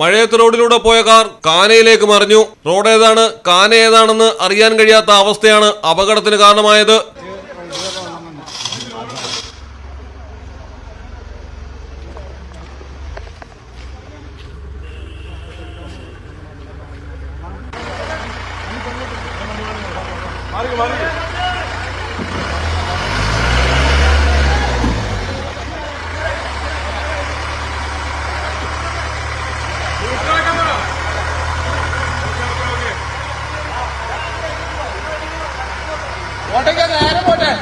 മഴയത്ത് റോഡിലൂടെ പോയ കാർ കാനയിലേക്ക് മറിഞ്ഞു. റോഡ് ഏതാണ്? കാന ഏതാണെന്ന് അറിയാൻ കഴിയാത്ത അവസ്ഥയാണ് അപകടത്തിന് കാരണമായത്. നേരെ പോട്ടെ.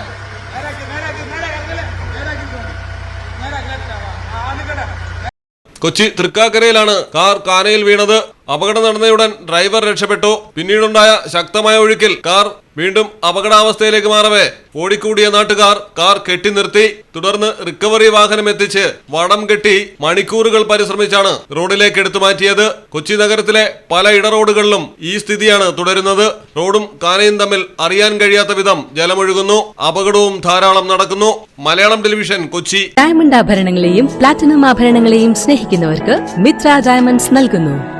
കൊച്ചി തൃക്കാക്കരയിലാണ് കാർ കാനയിൽ വീണത്. അപകടം നടന്നയുടൻ ഡ്രൈവർ രക്ഷപ്പെട്ടു. പിന്നീടുണ്ടായ ശക്തമായ ഒഴുക്കിൽ കാർ വീണ്ടും അപകടാവസ്ഥയിലേക്ക് മാറവേ. ഓടിക്കൂടിയ നാട്ടുകാർ കാർ കെട്ടി നിർത്തി. തുടർന്ന് റിക്കവറി വാഹനം എത്തിച്ച് വടം കെട്ടി മണിക്കൂറുകൾ പരിശ്രമിച്ചാണ് റോഡിലേക്ക് എടുത്തു മാറ്റിയത്. കൊച്ചി നഗരത്തിലെ പല ഇടറോഡുകളിലും ഈ സ്ഥിതിയാണ് തുടരുന്നത്. റോഡും കാനയും തമ്മിൽ അറിയാൻ കഴിയാത്ത വിധം ജലമൊഴുകുന്നു. അപകടവും ധാരാളം നടക്കുന്നു. മലയാളം ടെലിവിഷൻ കൊച്ചി. ഡയമണ്ട് ആഭരണങ്ങളെയും പ്ലാറ്റിനം ആഭരണങ്ങളെയും സ്നേഹിക്കുന്നവർക്ക് മിത്ര ഡയമണ്ട്സ് നൽകുന്നു.